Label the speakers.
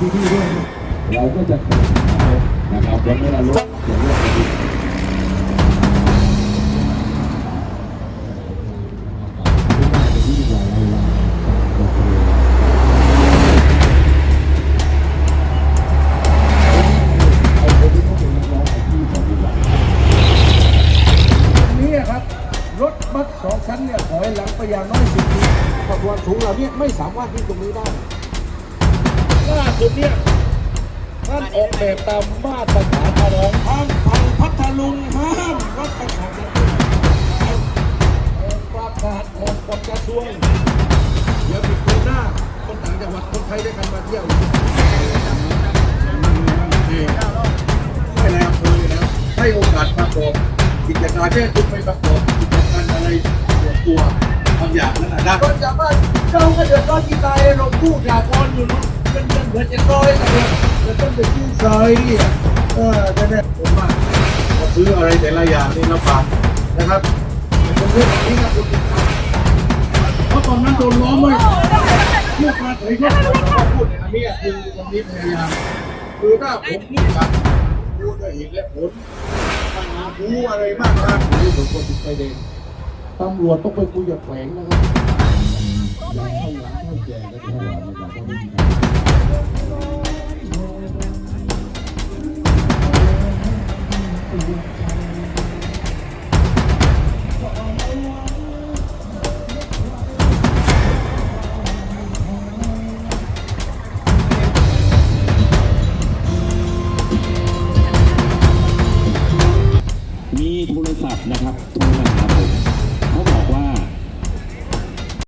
Speaker 1: ที่นี่ด้วยเราก็จะเกิดนะครับวันนี้เราลดอย่างนี้ที่ว่าเราลาโอเคเอาคนที่เขาเป็นนักร้องอาชีพของเรา
Speaker 2: ตรงนี้ครับรถบัสสองชั้นเนี่ยถอยหลังไปอย่างน้อยสิบปี
Speaker 1: ความสูงเราเนี่ยไม่สามารถที่ตรงนี้ได้
Speaker 2: ล่าสุดเนี่ยท่านออกแบบตามมาตรฐานอะไรห้ามทางพัทลุงห้ามรถไปของประกาศออกกฎกระทรวงเดี๋ยวปิดโควิดหน้าคนต่างจังหวัดคนไทยด้วยกันมาเที่ยวไม่ในอำเภอเลยนะให้โอกาสประกอบกิจการแค่คุณไปประกอบกิจการอะไรส่วนตัวบางอย่างนั้นนะได้คนจากบ้านเจ้าก็เดือดร้อนที่ตายเราพูดอยากอนอยู่เนาะเป็นเงินเหมือนจะร้อยแต่เนี่ยจะต้องไปซื้อซอยเนี่ยเออแต่เนี่ยผมว่าพอซื้ออะไรแต่ละอย่างนี่ลำบากนะครับแต่ผมพูดแบบนี้นะคุณเพราะตอนนั้นโดนล้อมไว้เมื่อมาถึงเนี่ยเราพูดในอันนี้คือวันนี้พยายามคือถ้าผมพูดกับพูดด้วยเหตุและผลปัญหาผู้อะไรมากมาก
Speaker 1: นี่ผมคนติดไฟแดงตำรวจต้องไปคุยกับแขวงนะครับ ศัพท์นะครับโทรมา